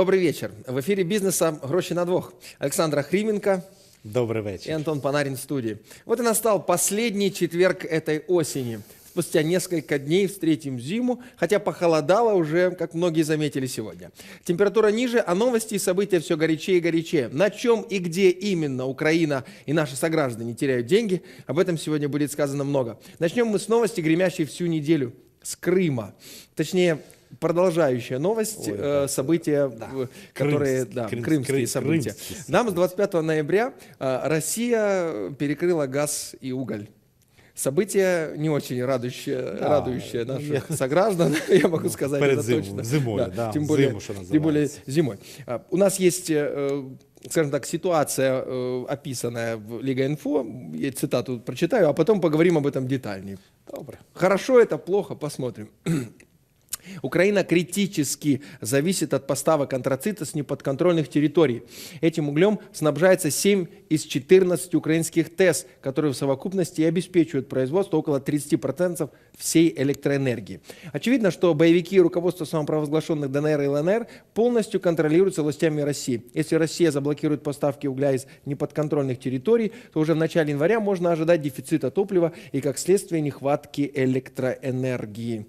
Добрый вечер. В эфире бизнеса «Гроши на двух». Александра Хрименко Добрий и вечір. Антон Панарин в студии. Вот и настал последний четверг этой осени. Спустя несколько дней встретим зиму, хотя похолодало уже, как многие заметили сегодня. Температура ниже, а новости и события все горячее и горячее. На чем и где именно Украина и наши сограждане теряют деньги, об этом сегодня будет сказано много. Начнем мы с новости, гремящей всю неделю, с Крыма. Точнее, продолжающая новость, Ой, э, события, в- которые, Крымские, да, крым- крымские кры- события. крымские Нам с 25 ноября э, Россия перекрыла газ и уголь. Событие не очень радующее, Да, радующее ну, наших я- сограждан, я могу сказать перед это зимой, точно. зимой, да, тем более, зиму, что тем более зимой. А, У нас есть, э, скажем так, ситуация, э, описанная в Лига Инфо, я цитату прочитаю, а потом поговорим об этом детальнее. Добре. Хорошо это, плохо, посмотрим. Украина критически зависит от поставок антрацита с неподконтрольных территорий. Этим углем снабжается 7 из 14 украинских ТЭС, которые в совокупности обеспечивают производство около 30% всей электроэнергии. Очевидно, что боевики и руководство самопровозглашенных ДНР и ЛНР полностью контролируются властями России. Если Россия заблокирует поставки угля из неподконтрольных территорий, то уже в начале января можно ожидать дефицита топлива и, как следствие, нехватки электроэнергии.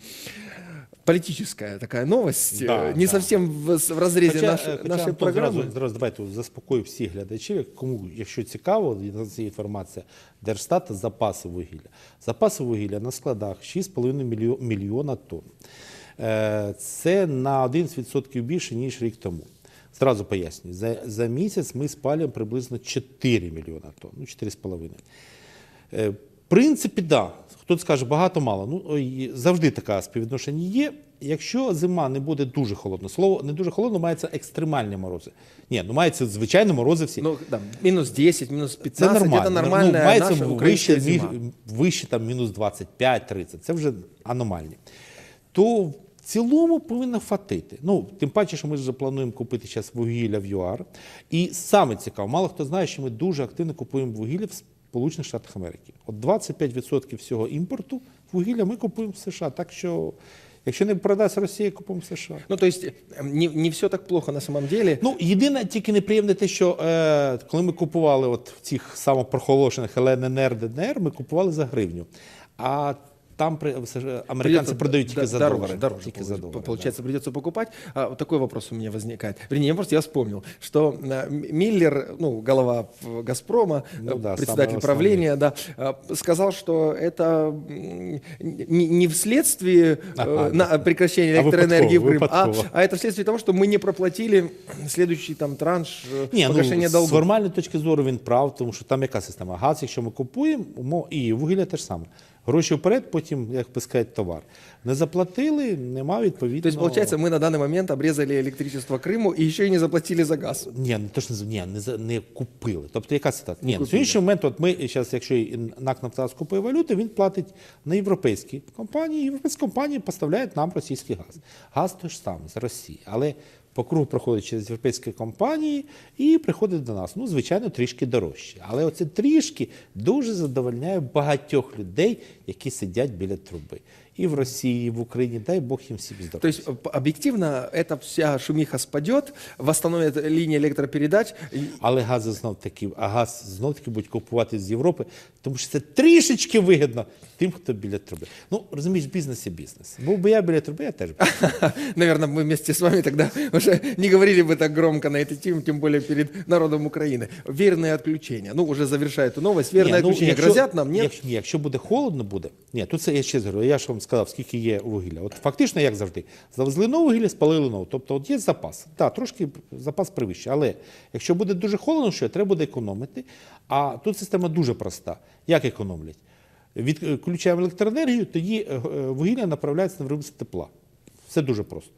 Политическая такая новость, Да, э, не да. совсем в, в разрезе Хоча, наш- е, хоча, нашей Антон, программы. Зразу, зразу давайте заспокою всіх глядачів, кому, якщо цікаво, ця інформація, Держстат запаси вугілля. Запаси вугілля на складах 6,5 мільйона тонн. Е, Це на 11% більше, ніж рік тому. Зразу пояснюю, за, за місяць ми спалюємо приблизно 4 мільйона тонн, ну 4,5. Принципі, да. Хтось скаже, багато мало. Ну, завжди таке співвідношення є. Якщо зима не буде дуже холодна, слово не дуже холодно, мається екстремальні морози. Ні, ну мається звичайно морози всі. Ну, да, минус 10, минус 15, це нормально. это нормальная ну, мається наша вище, зима. вище там мінус 25-30. Це вже аномальні. То в цілому повинно фатити. Ну, тим паче, що ми вже плануємо купити зараз вугілля в ЮАР. І саме цікаво, мало хто знає, що ми дуже активно купуємо вугілля в Сполучених Штатах Америки. От 25% всього імпорту вугілля ми купуємо в США. Так що, якщо не продасть Росія, купуємо в США. Ну, то есть э, не, не все так плохо на самом деле. Ну, єдине тільки неприємне те, що е, коли ми купували от в цих самопрохолошених ЛНР, ДНР, ми купували за гривню. А там при, все ж американці Придется продають д- тільки за дороже, долари. Дороже, Тільки за получ- долари, получается, придется покупать. А, вот такой вопрос у меня возникает. Вернее, не просто я вспомнил, что э, М- Миллер, ну, голова э, «Газпрома», Ну э, да, председатель самый правления, да, э, сказал, что это м, не, не вследствие э, Ага, на- прекращения А электроэнергии в выпадково, Крым, а, выпадково. а это вследствие того, что мы не проплатили следующий там транш э, Ні, погашения ну, з долгов. формальної точки зору він прав, тому що там яка система? Газ, якщо ми купуємо, мо- і вугілля теж саме. Гроші вперед, потім, як би сказати, товар. Не заплатили, нема відповідно. То есть, получается, мы на данный момент обрезали электричество Крыму и еще и не заплатили за газ. Ні, не то, що не, ні, не, за- не купили. Тобто яка ситуація? Ні, на купили. сьогоднішній момент, от ми зараз, якщо і НАК «Нафтогаз» купує валюту, він платить на європейські компанії. Європейські компанії поставляють нам російський газ. Газ той ж самий з Росії, але по кругу проходить через європейські компанії і приходить до нас. Ну, звичайно, трішки дорожче. Але оце трішки дуже задовольняє багатьох людей, які сидять біля труби І в Росії, і в Україні, дай Бог їм всім здоров'я. То есть э, объективно эта вся шумиха спадет, восстановят линии электропередач. и- Але гази знов таки, а газ знов таки будуть купувати з Європи, тому що це трішечки вигідно тим, хто біля труби. Ну розумієш, бізнес і бізнес. Був би я біля труби, я теж. би. Наверное, мы вместе с вами тогда уже не говорили бы так громко на эту тему, тем более перед народом Украины. Верные отключения. Ну, уже завершая эту новость, верные Ні, ну, отключения якщо- грозят нам, нет? Якщо, ні, якщо буде холодно, буде. Ні, тут це я ще говорю, я ж вам сказав, скільки є вугілля. От фактично, як завжди, завезли нове вугілля, спалили нове. Тобто от є запас. Так, трошки запас привищий. Але якщо буде дуже холодно, що треба буде економити. А тут система дуже проста. Як економлять? Відключаємо електроенергію, тоді е, е, вугілля направляється на виробництво тепла. Все дуже просто.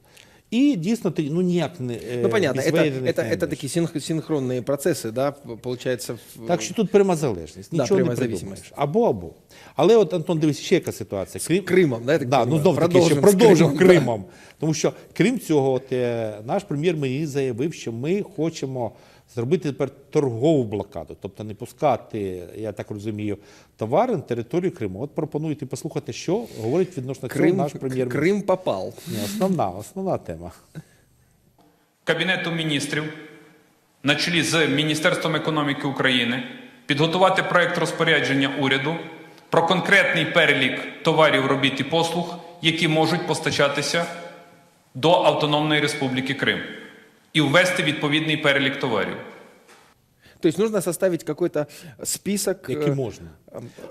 І дійсно ти ну ніяк не е, Ну, понятно, без это, виведених это, не это будеш. такие синх- синхронные процессы, да, п- получается. в- Так що тут пряма залежність. Да, Нічого пряма не зависимость. придумаєш. Або або. Але от Антон, дивись, ще яка ситуація. Крим, Кримом, да, я так да, ну понимаю? знов таки, Продовжимо що з продовжимо Кримом, Кримом. Тому що крім цього, от, е, наш прем'єр-міністр заявив, що ми хочемо зробити тепер торгову блокаду, тобто не пускати, я так розумію, товари на територію Криму. От пропонуєте послухати, що говорить відносно цього Крым, наш прем'єр-міністр. Крым попал. Ні, основна, основна тема. Кабінету міністрів на чолі з Міністерством економіки України підготувати проект розпорядження уряду про конкретний перелік товарів, робіт і послуг, які можуть постачатися до Автономної Республіки Крим, і ввести відповідний перелік товарів. То есть нужно составить какой-то список. Які э, можна,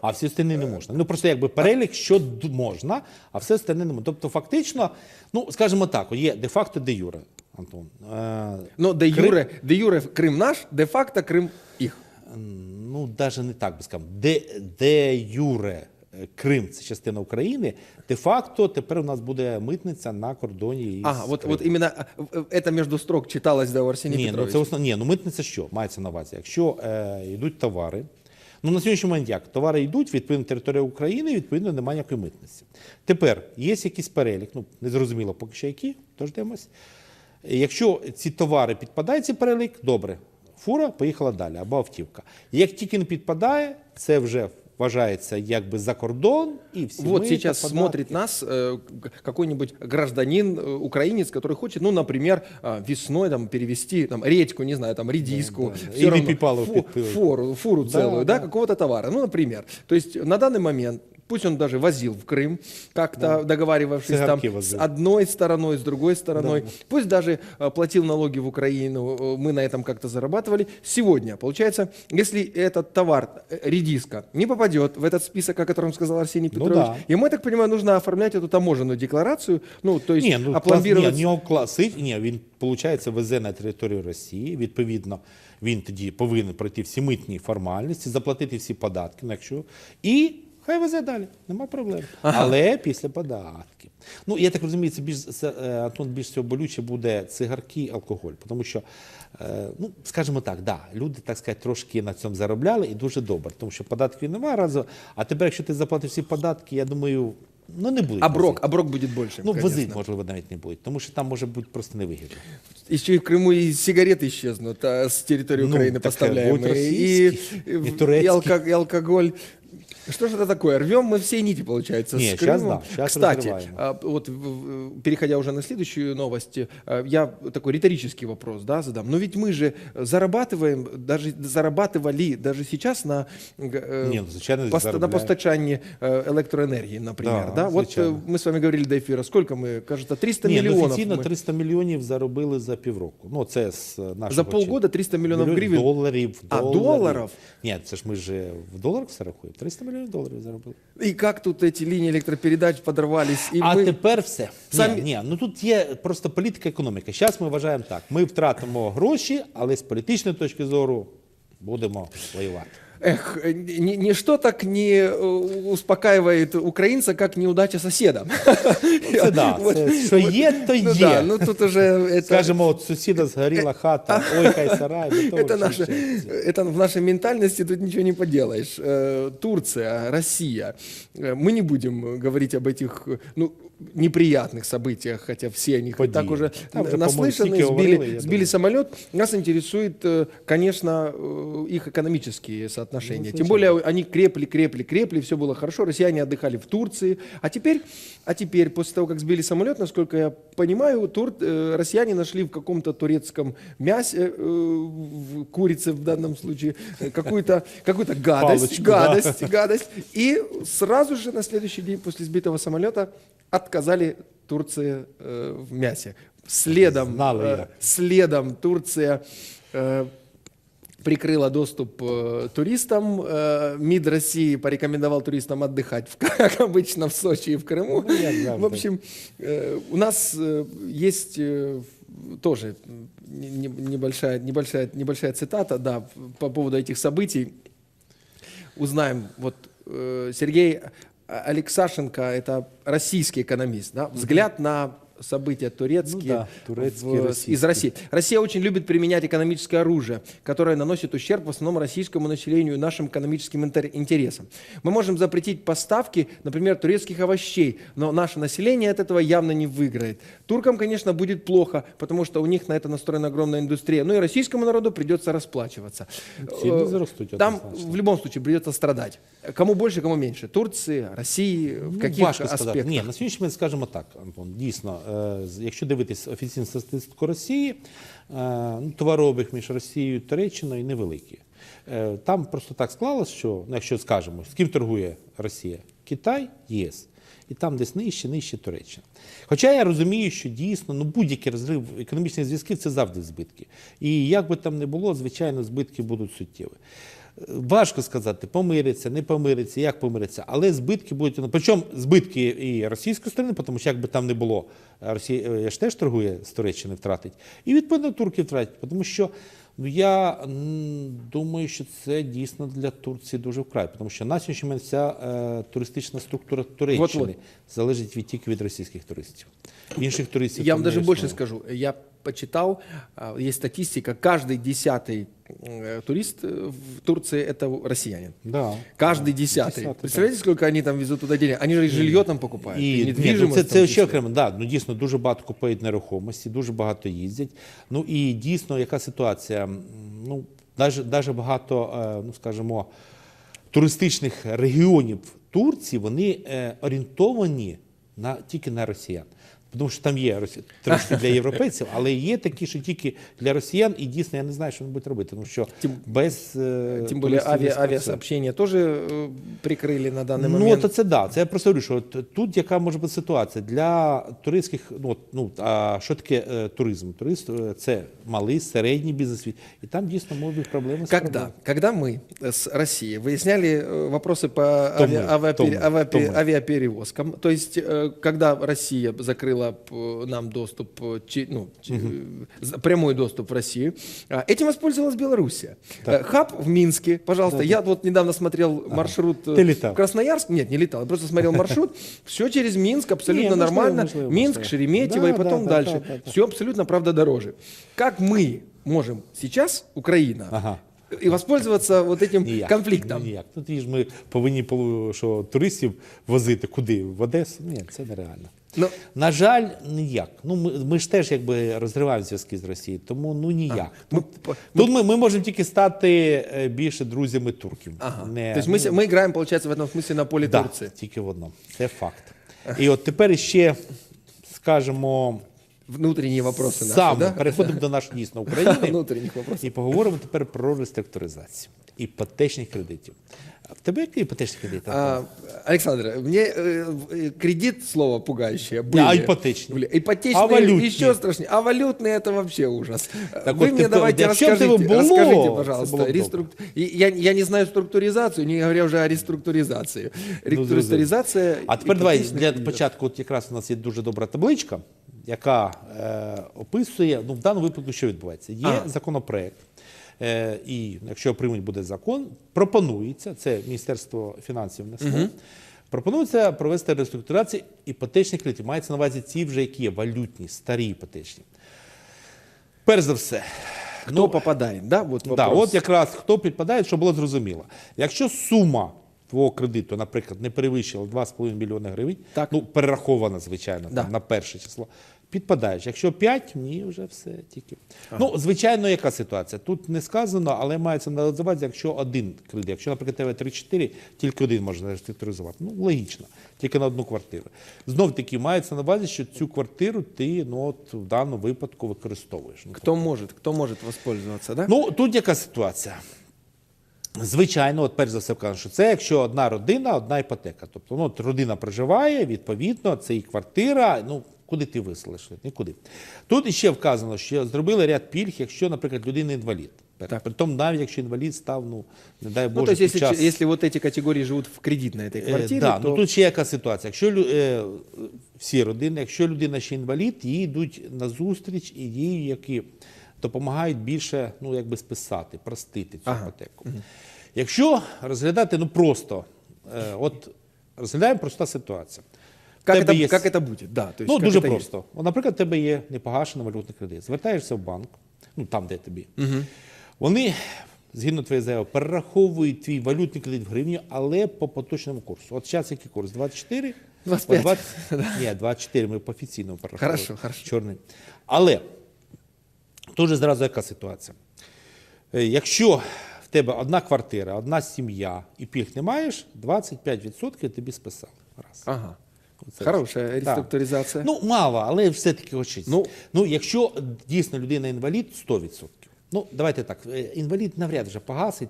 а всі остальні не можна. Ну просто якби перелік, що д- можна, а все остальне не можна. Тобто, фактично, ну скажімо так, є де-факто де юре, Антон. Е, Но де Крим- юре, де юре Крым наш, де-факто Крым их. Ну, навіть не так би сказав. Де, де Юре е, Крим це частина України, де-факто тепер у нас буде митниця на кордоні із Ага, вот, Кримом. вот именно э, э, это между строк читалось, да, у Арсения Ні, ну Петровича. це основ... Ні, ну митниця що? Мається на увазі. Якщо е, йдуть товари, ну на сьогоднішній момент як? Товари йдуть відповідно територія України, відповідно немає ніякої митниці. Тепер є якийсь перелік, ну незрозуміло поки що які, дождемось. Якщо ці товари підпадають в цей перелік, добре. Фура поїхала далі або автівка. Як тільки не підпадає, це вже вважається якби за кордон і всі Вот мита, сейчас податки. смотрит нас э, г- какой-нибудь гражданин, э, украинец, который хочет, ну, например, а, весной там перевести там редьку, не знаю, там редиску, да. всё Или равно, пипалу фу- пипил. фуру, фуру Да, целую, да, да. какого-то товара, ну, например. То есть на данный момент Пусть он даже возил в Крым, как-то договаривавшись там Цигарки с возил. одной стороной, с другой стороной. Да. Пусть даже э, платил налоги в Украину, э, мы на этом как-то зарабатывали. Сегодня, получается, если этот товар, э, редиска, не попадет в этот список, о котором сказал Арсений Ну Петрович, да. ему, я так понимаю, нужно оформлять эту таможенную декларацию, ну, то есть Ні, ну, опломбировать... клас, ні, нього класить, ні, він, виходить, везе на територію Росії, відповідно, він тоді повинен пройти всі митні формальності, заплатити всі податки, ну, якщо, і хай везе далі, нема проблем. Але після податків. Ну, я так розумію, це більш, це, е, Антон, більш всього болюче буде цигарки і алкоголь, тому що, е, ну, скажімо так, да, люди, так сказати, трошки на цьому заробляли і дуже добре, тому що податків немає разу, а тепер, якщо ти заплатиш всі податки, я думаю, ну не будуть. Оброк, возити. оброк будет больше. Ну, конечно. возить, можливо, навіть не будуть, тому що там може бути просто невигідно. Еще и в Крыму и сигареты исчезнут а, с территории Ну, Украины так, э, будут поставляемые. И, российские, не и турецкие. алко- и алкоголь. Что же это такое? Рвем мы все нити, получается, Не, с щас Крымом. да, щас Кстати, разрываем. а, вот в- в- переходя уже на следующую новость, а, я такой риторический вопрос да, задам. Но ведь мы же зарабатываем, даже зарабатывали даже сейчас на, э, Не, ну, звичайно, пост- на заробляем. постачании э, электроэнергии, например. Да, Да, Вот звичайно. э, мы с вами говорили до эфира, сколько мы, кажется, 300 Ні, ну, миллионов. офіційно мы- 300 мільйонів заробили за півроку. Ну, це з е, нашого За полгода 300 миллионов Мільйон гривен. доларів. А, доларів. доларів? Ні, це ж ми ж в доларах все рахуємо. 300 мільйонів доларів заробили. И как тут эти линии электропередач подорвались. И а мы... тепер все. самі- Ні, ні, ну тут є просто політика економіка. Зараз ми вважаємо так. Ми втратимо гроші, але з політичної точки зору будемо воювати. Эх, ни- ничто так не э, успокаивает украинца, как неудача соседа. Це да, Вот- це, що є, то Ну є. да, ну тут уже это... Скажемо, от сусіда згоріла хата, ой, хай сарай. до того Это, ж наше, ще. это в нашей ментальности тут ничего не поделаешь. Э, Турция, Россия. Э, Мы не будем говорить об этих э, ну, неприятных событиях, хотя все о них и так Події. уже Там вже, по-моєму, наслышаны, стільки сбили, говорили, я сбили думаю. самолет. Нас интересует, э, конечно, э, их экономические соотношения. Ну, Тем более они крепли, крепли, крепли, все было хорошо. Россияне отдыхали в Турции. А теперь, а теперь после того, как сбили самолет, насколько я понимаю, тур, э, россияне нашли в каком-то турецком мясе, э, в курице в данном случае, э, какую-то какую гадость, Палочку, да. гадость, гадость. И сразу же на следующий день после сбитого самолета отказали Турции э, в мясе. Следом, э, я. следом Турция э, прикрыла доступ э, туристам. Э, МИД России порекомендовал туристам отдыхать, в- как обычно, в Сочи и в Крыму. Ну, завжди. В общем, э, у нас э, есть э, тоже не- небольшая, небольшая, небольшая цитата, да, по поводу этих событий. Узнаем, вот э, Сергей Алексашенко, это российский экономист, да, взгляд на события турецкие, Ну да, турецкие, в- российские. из России. Россия очень любит применять экономическое оружие, которое наносит ущерб в основном российскому населению и нашим экономическим интер- интересам. Мы можем запретить поставки, например, турецких овощей, но наше население от этого явно не выиграет. Туркам, конечно, будет плохо, потому что у них на это настроена огромная индустрия. Ну и российскому народу придется расплачиваться. Цены Э, возрастут Там однозначно. в любом случае придется страдать. Кому больше, кому меньше. Турции, России, в Ну, каких важко сказати. аспектах? Ні, на сьогоднішній момент скажемо так, Антон. Дійсно, е, з- якщо дивитись офіційну статистику Росії, е, ну, товарообіг між Росією та Туреччиною невеликий. Е, Там просто так склалось, що, ну, якщо скажемо, з ким торгує Росія? Китай, ЄС. І там десь нижче, нижче Туреччина. Хоча я розумію, що дійсно ну, будь-який розрив економічних зв'язків це завжди збитки. І як би там не було, звичайно, збитки будуть суттєві. Е, Важко сказати, помириться, не помириться, як помириться, але збитки будуть. ну, Причому збитки і російської сторони, тому що як би там не було, Росія е, ж теж торгує з Туреччини, втратить, і відповідно турки втратять, тому що ну, я думаю, що це дійсно для Турції дуже вкрай, тому що на сьогоднішній момент вся е, туристична структура Туреччини залежить від тільки від російських туристів. Інших туристів Я вам больше існує. скажу. Я почитал, а, есть статистика, каждый десятый э, турист э, в Турции это россиянин. Да. Каждый десятый. Десятый, Представляете, сколько они там везут туда денег? Они же и жилье там покупают. І, и ні, ну, недвижимость це, в це том ще числе. окремо. Да, ну дійсно дуже багато купують нерухомості, дуже багато їздять. Ну і дійсно, яка ситуація? М, Ну, навіть, навіть багато, е, ну скажімо, туристичних регіонів Турції вони е, орієнтовані на тільки на росіян. Тому що там є росі- туристи для європейців, але є такі, що тільки для росіян, і дійсно я не знаю, що вони будуть робити, тому що Тим- без е, Тем более туристів не авиа, спрацює. авиасообщения тоже э, прикрыли на данный Ну, момент. то це да. Це я просто говорю, що от тут яка може бути ситуація для туристських, ну, от, ну а що таке е, туризм? Турист е, це малий, середній бізнес, і там дійсно можуть бути проблеми з Когда? проблемами. Когда мы с Россией выясняли э, вопросы по То ави- мы, авиапер- то мы, авиапер- то мы. авиаперевозкам, то есть э, когда Россия закрыла п- нам доступ, э, чи- ну, чи- за- прямой доступ в Россию, а, этим воспользовалась Белоруссия. Э, Хаб в Минске, пожалуйста, я вот недавно смотрел маршрут э, Ты летал? в Красноярск, нет, не летал, я просто смотрел маршрут, все через Минск, абсолютно Не, можливо, нормально, можливо, Минск, можливо. Шереметьево и Да, потом да, да, дальше. да, да, да. Все абсолютно, правда, дороже. Как мы можем сейчас, Украина, Ага. и воспользоваться вот этим Ніяк. конфликтом. Ніяк. Тут ж ми повинні полу- що туристів возити куди? В Одесу? Ні, це нереально. Ну, На жаль, ніяк. Ну, ми, ми ж теж якби розриваємо зв'язки з Росією, тому ну ніяк. ми Тут, по- тут ми, ми можемо тільки стати е, більше друзями турків. ага. Не- То есть мы, се- мы играем, получается, в этом смысле на поле Да, Турции. тільки в одному. Це факт. І от тепер ще скажемо Внутренние вопросы наши, саме да? переходимо до нашої дійсно України Внутренних вопросов. і поговоримо тепер про реструктуризацію іпотечних кредитів. А В тебе які іпотечні кредити? А, Александр, мне э, в- э, кредит слово пугающее. Были. А ипотечный? Были. Ипотечные А валютные? еще страшнее. А валютные это вообще ужас. Так Вы вот мне ты давайте пов- якщо б расскажите, тебе було, расскажите, це пожалуйста. було б реструк- И Я, я не знаю структуризацию, не говоря уже о реструктуризации. Ну, Реструктуризация А тепер давай ипотечных для кредитов. початку, от якраз у нас є дуже добра табличка, яка е, описує, ну в даному випадку, що відбувається. Є Ага. законопроект, е, і якщо приймуть буде закон, пропонується, це Міністерство фінансів внесло, пропонується провести реструктурацію іпотечних кредитів. Мається на увазі ці вже які є валютні, старі іпотечні. Перш за все, Кто попадает, да? Вот Ну, Да, от якраз хто підпадає, щоб було зрозуміло. Якщо сума твого кредиту, наприклад, не перевищила 2,5 мільйони гривень, Так. ну перерахована, звичайно, Да. там, на перше число, підпадаєш. Якщо 5, ні, вже все тільки. Ну, звичайно, яка ситуація? Тут не сказано, але мається на якщо один кредит. Якщо, наприклад, тебе 3-4, тільки один можна реструктуризувати. Ну, логічно, тільки на одну квартиру. Знов таки мається на увазі, що цю квартиру ти ну, от, в даному випадку використовуєш. Ну, Кто может, кто может воспользоваться, да? Ну, тут яка ситуація? Звичайно, от перш за все кажу, що це якщо одна родина, одна іпотека. Тобто ну, от родина проживає, відповідно, це і квартира. Ну, куди ти виселиш? Нікуди. Тут іще вказано, що зробили ряд пільг, якщо, наприклад, людина інвалід. Так. Притом навіть якщо інвалід став, ну, не дай Боже, ну, то если, під час... ч- если вот эти категории живут в кредитной этой Е, квартире, да, то... ну тут ще яка ситуація. Якщо е, всі родини, якщо людина ще інвалід, їй йдуть на зустріч і їй які допомагають більше ну, якби списати, простити цю Ага. іпотеку. Якщо розглядати ну просто, е, от розглядаємо проста ситуація. В Как тебе это, є как это будет? Да, то есть, Ну, как дуже это есть. просто. От, наприклад, в тебе є непогашений валютний кредит. Звертаєшся в банк, ну там, де тобі. Вони, згідно твоєї заяви, перераховують твій валютний кредит в гривню, але по поточному курсу. От зараз який курс? 24? 25. По 20 Ні, 24 ми по офіційному порахували. Хорошо, хорошо. Чорний. Але дуже зразу яка ситуація? Е, Якщо в тебе одна квартира, одна сім'я і пільг не маєш, 25% тобі списали. Раз. Ага. Оце Хорошая Так. Ну, мало, але все-таки очись. Ну- Ну, якщо дійсно людина інвалід, 100%. Ну, давайте так, е, інвалід навряд вже погасить.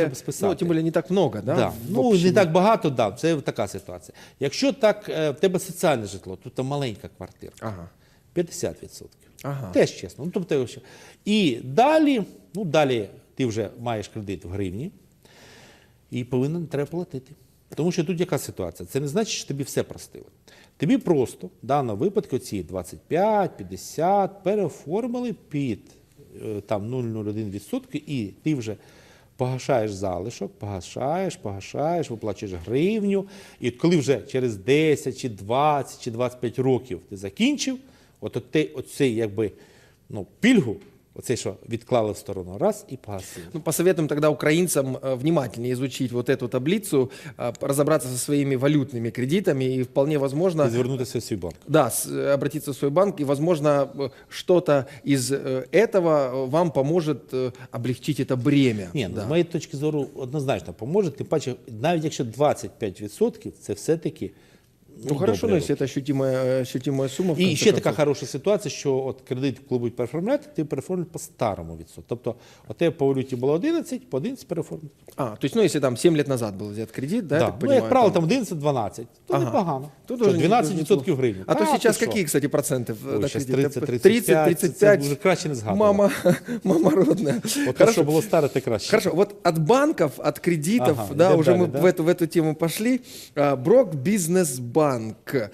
треба списати. ну, тем более не так много, да? Да. Ну, не так багато, да, це така ситуація. Якщо так, е, в тебе соціальне житло, тут там маленька квартира, Ага. 50%. Ага. Теж чесно. Ну, тобто. І далі, ну, далі ти вже маєш кредит в гривні і повинен треба платити. Тому що тут яка ситуація? Це не значить, що тобі все простили. Тобі просто в даному випадку ці 25, 50 переоформили під е, там 0,01% і ти вже погашаєш залишок, погашаєш, погашаєш, виплачуєш гривню. І коли вже через 10 чи 20 чи 25 років ти закінчив, от, от ти оцей якби ну, пільгу, оцей, що відклали в сторону, раз і погасили. Ну, посоветуем тогда украинцам э, внимательнее изучить вот эту таблицу, э, разобраться со своими валютными кредитами и вполне возможно... І звернутися в свій банк. Да, с- э, обратиться в свой банк, и, возможно, э, что-то из э, этого э, вам поможет э, облегчить это бремя. Ні, ну, Да. з моєї точки зору однозначно поможе. Тим паче, навіть якщо 25% це все-таки. Ну, хорошо, добре но если это ощутимая, э, ощутимая сумма. в І конце ще така концов. хороша ситуація, що от кредит, коли будуть переформляти, ти переформлюєш по старому відсотку. Тобто, у тебе по валюті було 11, по 11 переформлюєш. А, то есть, ну, если там 7 лет назад был взят кредит, да, я Да. так Ну, понимаю, як правило, там- там 11-12, то Ага. непогано. Тут Що, тоже не- 12% неплохо. гривень. А то Та, сейчас ти какие, що? кстати, проценты в- Ой, на щас кредит? 30, 30, 35. це вже краще не згадувати. Мама, мама родная. От те, що було старе, те краще. Хорошо, вот от банков, от кредитов, Ага, да, идем уже далее, мы да? в, эту, в эту тему пошли. А, Брок Бизнес-банк.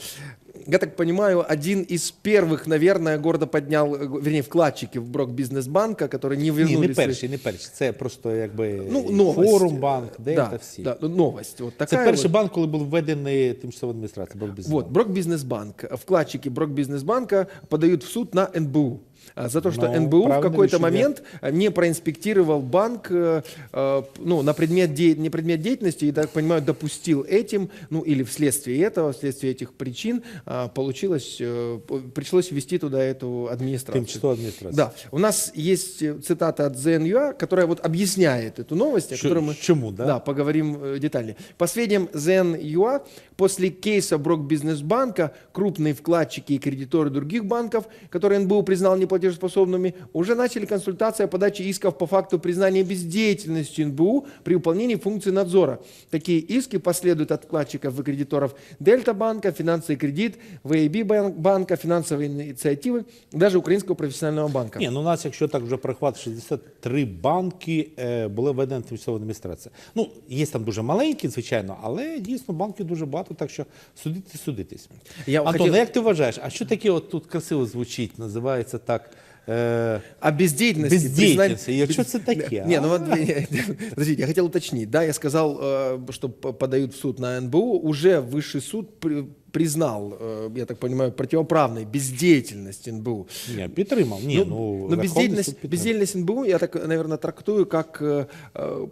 Я так понимаю, один из первых, наверное, гордо поднял, э, вернее, вкладчики в Брок Бизнес-банка, которые не Ні, вернули не свои- перший, не перший. Це просто якби Ну, новость. форум банк, дельта да, всі. Да, ну, новость. Вот Це такая перший вот. банк, коли був введений тимчасова адміністрація. Був Вот, Брок Бизнесбанк. Вкладчики Брок Бизнесбанка подают в суд на НБУ. а, За то, что Ну, НБУ в правильное какой-то решение. момент а, не проинспектировал банк э, э, ну, на предмет, де- не предмет деятельности и, так понимаю, допустил этим, ну или вследствие этого, вследствие этих причин, а, получилось, э, п- пришлось ввести туда эту администрацию. Тимчасова адміністрація. Да, у нас есть э, цитата от ЗНЮА, которая вот объясняет эту новость, о Ш- которой мы чему, да? Да, поговорим э, детальнее. По сведениям ЗНЮА, после кейса Брок Бизнесбанка крупные вкладчики и кредиторы других банков, которые НБУ признал неплатежеспособными, уже начали консультации о подаче исков по факту признания бездеятельности НБУ при выполнении функции надзора. Такие иски последуют от вкладчиков и кредиторов Дельта банка, финансовый кредит, ВАБ бан- банка, финансовые инициативы, даже Украинского профессионального банка. Ні, ну у нас, якщо так вже прихват, 63 банки е, були введені тимчасова адміністрація. Ну, є там дуже маленькі, звичайно, але дійсно банків дуже багато, так що судити, судитись. Я Антон, хотів- а як ти вважаєш, а що таке от тут красиво звучить, називається так? Е, А бездеятельности... Бездеятельности. признать- И что это такие, Не, а? ну вот, подождите, я хотел уточнить. Да, я сказал, э, что п- подают в суд на НБУ. Уже высший суд при- признал, э, я так понимаю, противоправной бездеятельность НБУ. ні, підтримав. Ні, ну, но Верховний бездеятельность, суд підтримав. бездеятельность НБУ я так, наверное, трактую как э, э, п-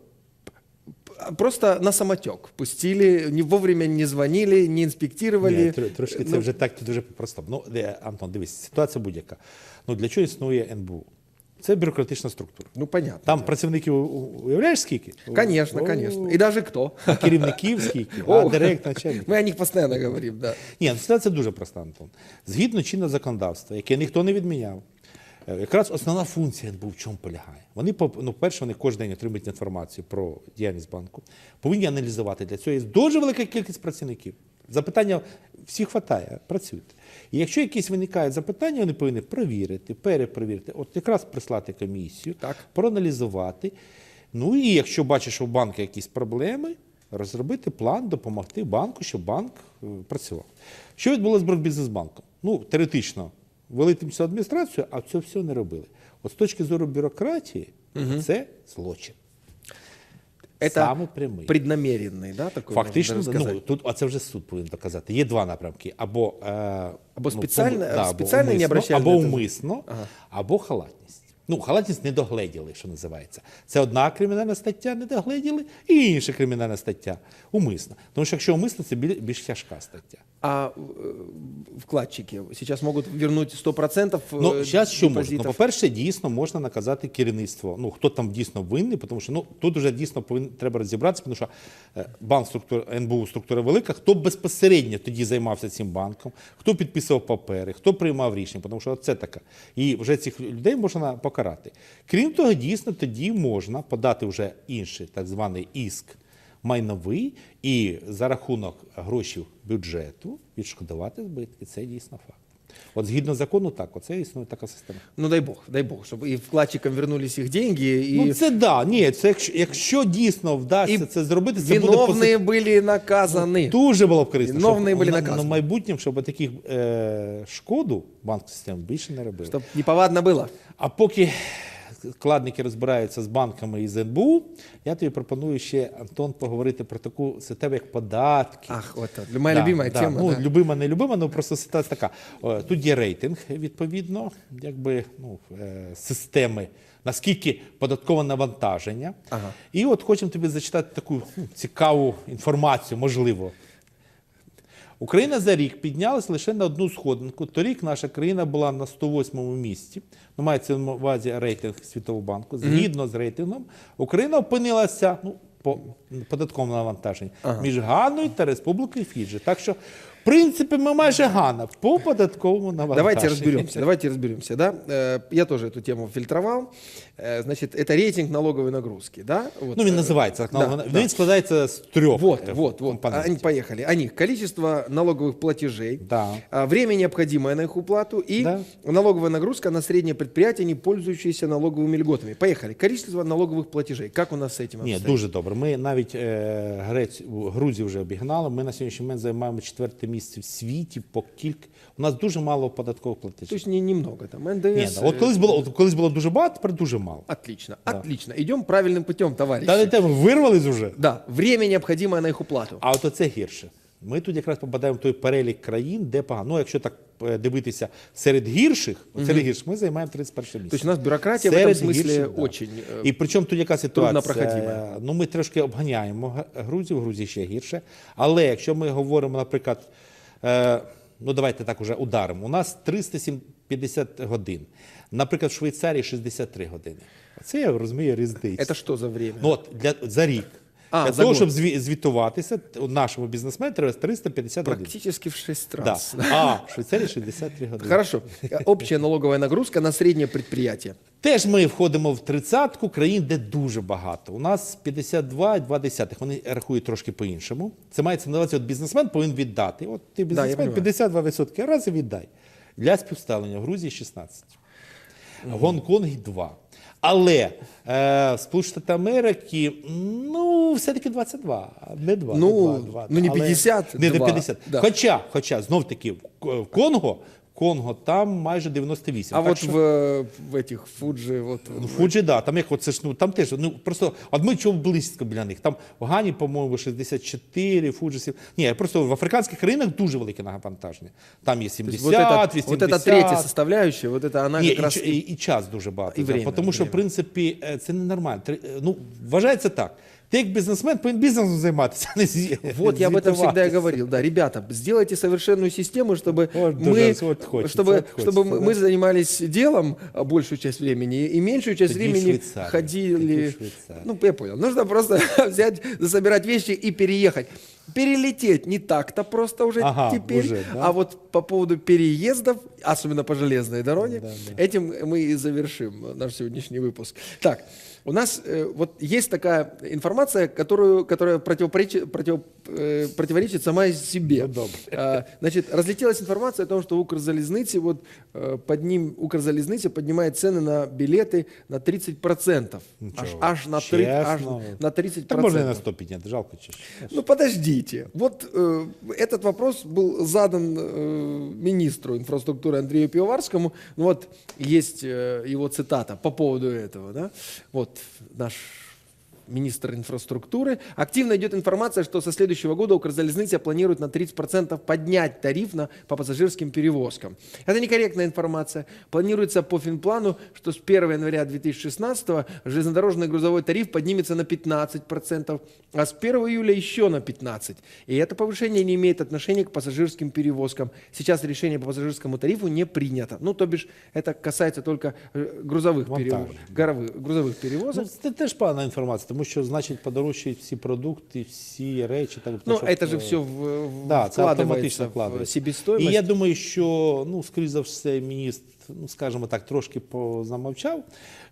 просто на самотек. Пустили, не вовремя не звонили, не тр- трошки це Ну, вже так дуже просто. Ну, Антон, дивись, ситуація будь-яка. Ну, для чого існує НБУ? Це бюрократична структура. Ну, понятно. Там працівників уявляєш скільки? Конечно, О, конечно. И даже кто. Керівників скільки, а О, директор, начальник. Мы о них постоянно говорим, да. Ні, ситуація дуже проста, Антон. Згідно чинного законодавства, яке ніхто не відміняв, якраз основна функція НБУ в чому полягає. Вони, ну, перше, вони кожен день отримують інформацію про діяльність банку, повинні аналізувати. Для цього є дуже велика кількість працівників. Запитання всіх хватає, працюйте. І якщо якісь виникають запитання, вони повинні перевірити, перепровірити, от якраз прислати комісію, Так. проаналізувати. Ну і якщо бачиш, що у банку якісь проблеми, розробити план, допомогти банку, щоб банк е, працював. Що відбулося з Брокбізнесбанком? Ну, теоретично, вели тимчасову адміністрацію, а це все не робили. От з точки зору бюрократії, це злочин. Это Саме прямий. преднамеренный, да, такой Фактично, ну, тут, а це вже суд повинен доказати. Є два напрямки: або, е, Або ну, спеціально- пом- спеціально не умисно, обращали або умисно, ага. або халатність. Ну, халатність не догледіли, що називається. Це одна кримінальна стаття, не догледіли, і інша кримінальна стаття. Умисно. Тому що якщо умисно, це більш тяжка стаття. А э, вкладчики сейчас могут вернуть 100% Ну, зараз що можна? Ну, по-перше, дійсно можна наказати керівництво. Ну, хто там дійсно винний, тому що ну, тут вже дійсно повин, треба розібратися, тому що е, банк структура, НБУ структура велика, хто безпосередньо тоді займався цим банком, хто підписував папери, хто приймав рішення, тому що це таке. І вже цих людей можна покарати. Крім того, дійсно тоді можна подати вже інший так званий іск майновий і за рахунок грошів бюджету відшкодувати збитки. Це дійсно факт. От згідно закону, так, оце існує така система. Ну дай бог, дай бог, чтобы и вкладчикам вернулись их деньги, и Ну це да, ні, це якщо, якщо дійсно вдасться І це зробити, це буде виновные были наказаны. Дуже було б корисно, Виновні були на, на наказані. майбутнім, щоб таких е, шкоду банк систем більше не робили. Чтобы неповадно было. А поки вкладники розбираються з банками і з НБУ, я тобі пропоную ще, Антон, поговорити про таку ситуацію, як податки. Ах, это, моя любимая тема. Ну, да. любима, не любима, ну просто ситуація така. Е, Тут є рейтинг, відповідно, якби ну, е, системи, наскільки податкове навантаження. Ага. І от хочемо тобі зачитати таку цікаву інформацію, можливо. Україна за рік піднялась лише на одну сходинку. Торік наша країна була на 108-му місці. Ну, мається на увазі рейтинг Світового банку. Згідно з рейтингом, Україна опинилася ну, по податковому навантаженню між Ганою та Республікою Фіджі. Так що, в принципі, ми майже Гана по податковому навантаженню. Давайте разберемся, давайте разберемся, да. Э, Я тоже эту тему фильтровал. Э, Значит, это рейтинг налоговой нагрузки, да. Вот, Ну, він э, називається так. да, налогова- да. Він складається з трьох Вот, е, вот, вот. компонентів. Они поехали. Они количество налоговых платежей, Да. а, время необходимое на их уплату и Да. налоговая нагрузка на среднее предприятие, не пользующееся налоговыми льготами. Поехали. Количество налоговых платежей. Как у нас с этим Ні, обстоит? дуже добре. Ми навіть е, Грець, Грузію вже обігнали. Ми на сьогоднішній момент займаємо четверте місце в світі по кілька. У нас дуже мало податкових платежів. Тобто не, немного там. НДС. Ні, да, от колись було, от колись було дуже багато, тепер дуже мало. Отлично, отлично. Йдемо правильним путем, товариші. Та не те, вирвались вже. Да, время необхідне на їх уплату. А от це гірше. Ми тут якраз попадаємо в той перелік країн, де погано. Ну, якщо так е, дивитися серед гірших, от серед гірших, ми займаємо 31 місце. То есть у нас бюрократия в этом Серед смысле гірших, да. очень... э, І причому тут яка ситуація? труднопроходима. Ну, ми трошки обганяємо Г- Грузію, в Грузії ще гірше. Але якщо ми говоримо, наприклад, е, ну давайте так уже ударимо. У нас 350 годин. Наприклад, в Швейцарії 63 години. Це я розумію різницю. Это что за время? Ну, от для, за рік. А, для того, щоб зві- звітуватися, нашому бізнесмену треба 350 годин. Практически в 6 Да. А, в Швейцарії 63 години. Хорошо. Общая налоговая нагрузка на среднее предприятие. Теж ми входимо в тридцятку країн, де дуже багато. У нас 52,2. Вони рахують трошки по-іншому. Це мається на увазі, от бізнесмен повинен віддати. От ти бізнесмен понимаю. 52%, раз і віддай. Для співставлення в Грузії 16. В Гонконгі 2. Але е, Сполучені Америки, ну, все-таки 22, не 2. Ну, не 2, ну, не але- 50, Не, не 50. Да. Хоча, хоча, знов таки, в Конго, Конго там майже 98. А Так вот що- в, в этих Фуджи, вот Ну, Фуджі, да, там як оце ж, ну там теж, ну просто, от ми чого близько біля них. Там в Гані, по-моєму, 64, Фуджі, сім- ні, просто в африканських країнах дуже велике навантаження. Там є то 70, есть вот, это, 80. вот эта третья составляющая, вот это она Ні, как і, раз... ч- і, і час дуже багато. І да, время, тому що, в время. принципі, е, це ненормально. Тре- е, Ну, вважається так. Ти як бізнесмен повинен бізнесом займатися, а не зі- Вот я об этом всегда и звітуватися. говорил. Да, ребята, сделайте совершенную систему, чтобы Вот мы, даже вот хочется, чтобы, вот хочется, чтобы мы- да. мы занимались делом а, большую часть времени и меньшую часть Тоді в времени Швейцарию, ходили. тоді в Швейцарию. Ну, я понял. Нужно просто взять, собирать вещи и переехать. Перелететь не так-то просто уже Ага, теперь. уже, да? А вот по поводу переездов, особенно по железной дороге, Да, да. этим мы и завершим наш сегодняшний выпуск. Так, у нас э, вот есть такая информация, которую, которая противопоречит, против, э, противоречит сама себе. Ну, добре. А, Значит, разлетелась информация о том, что Укрзалезницы, вот, э, под ним, Укрзалезница поднимает цены на билеты на 30%. Аж, Нічого. аж, на, три, аж Чесно. на 30%. Так можна і на 100 підняти, жалко чи що. Ну подождите, вот э, этот вопрос был задан э, министру инфраструктуры Андрею Пивоварскому. Ну вот есть э, его цитата по поводу этого, да? Вот наш министр инфраструктуры. Активно идет информация, что со следующего года Укрзалезница планирует на 30% поднять тариф на, по пассажирским перевозкам. Это некорректная информация. Планируется по финплану, что с 1 января 2016 железнодорожный грузовой тариф поднимется на 15%, а с 1 июля еще на 15%. И это повышение не имеет отношения к пассажирским перевозкам. Сейчас решение по пассажирскому тарифу не принято. Ну, то бишь, это касается только э, грузовых, перевозок, Вантажних. грузовых перевозок. Ну, це теж погана інформація, тому що значить подорожчають всі продукти, всі речі. Так, Ну, це же е, все в, в- Да, це автоматично в вкладається. себестоимость. І я думаю, що, ну, скоріш за все, міністр, ну, скажімо так, трошки позамовчав.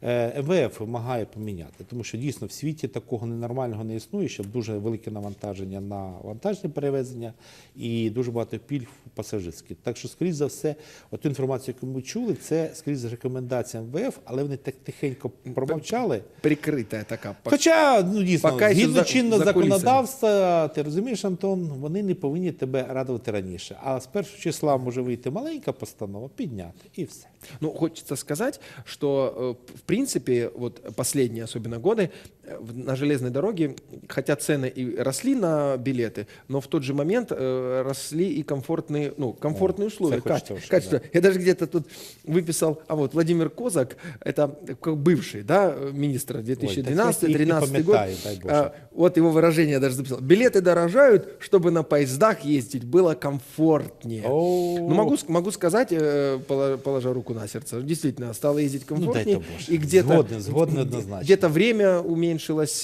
Е, МВФ вимагає поміняти, тому що дійсно в світі такого ненормального не існує, щоб дуже велике навантаження на вантажні перевезення і дуже багато пільг пасажирські. Так що, скоріш за все, от ту інформацію, яку ми чули, це скоріш за рекомендація МВФ, але вони так тихенько промовчали. Прикрытая такая. Хоча, ну дійсно, згідно за- чинного за кулісами. законодавства, ти розумієш, Антон, вони не повинні тебе радувати раніше. А з першого числа може вийти маленька постанова, підняти і все. Ну, хочется сказать, что, э, в принципе, вот последние особенно годы э, в- на железной дороге, хотя цены и росли на билеты, но в тот же момент э, росли и комфортные, ну, комфортные условия, это хочешь каче- тоже качество. Я даже где-то тут выписал, а вот Владимир Козак, это как бывший, да, министр Ой, так я их не 2012-2013 год, пам'ятаю, дай Боже. а, вот его выражение я даже записал. Билеты дорожают, чтобы на поездах ездить было комфортнее. О. Ну, могу, могу сказать, э, положа руку на сердце, действительно, стало ездить комфортнее. Ну, Боже. и где-то, где-то время уменьшилось,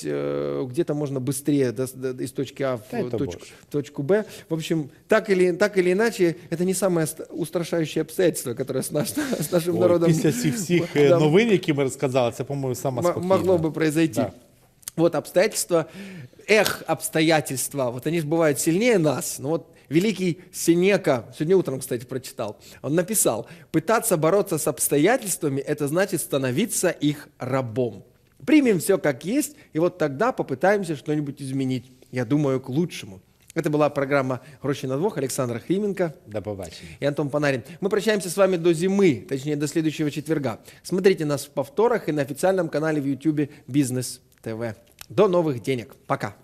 э, где-то можно быстрее до- до- из точки А в Дай-то точку, Боже. в точку Б. В общем, так или, так или иначе, это не самое ст- устрашающее обстоятельство, которое с, наш- с нашим Ой, народом після всіх всіх е, Да, новин, які ми розказали, це, по-моєму, саме м- спокійне. могло бы произойти. Да. Вот обстоятельства, эх, обстоятельства, вот они же бывают сильнее нас. Ну вот великий Синека, сегодня утром, кстати, прочитал, он написал, пытаться бороться с обстоятельствами, это значит становиться их рабом. Примем все как есть, и вот тогда попытаемся что-нибудь изменить. Я думаю, к лучшему. Это была программа «Гроши на двух» Александра Хрименко До побачення. и Антон Панарин. Мы прощаемся с вами до зимы, точнее до следующего четверга. Смотрите нас в повторах и на официальном канале в YouTube Бизнес ТВ. До новых денег. Пока.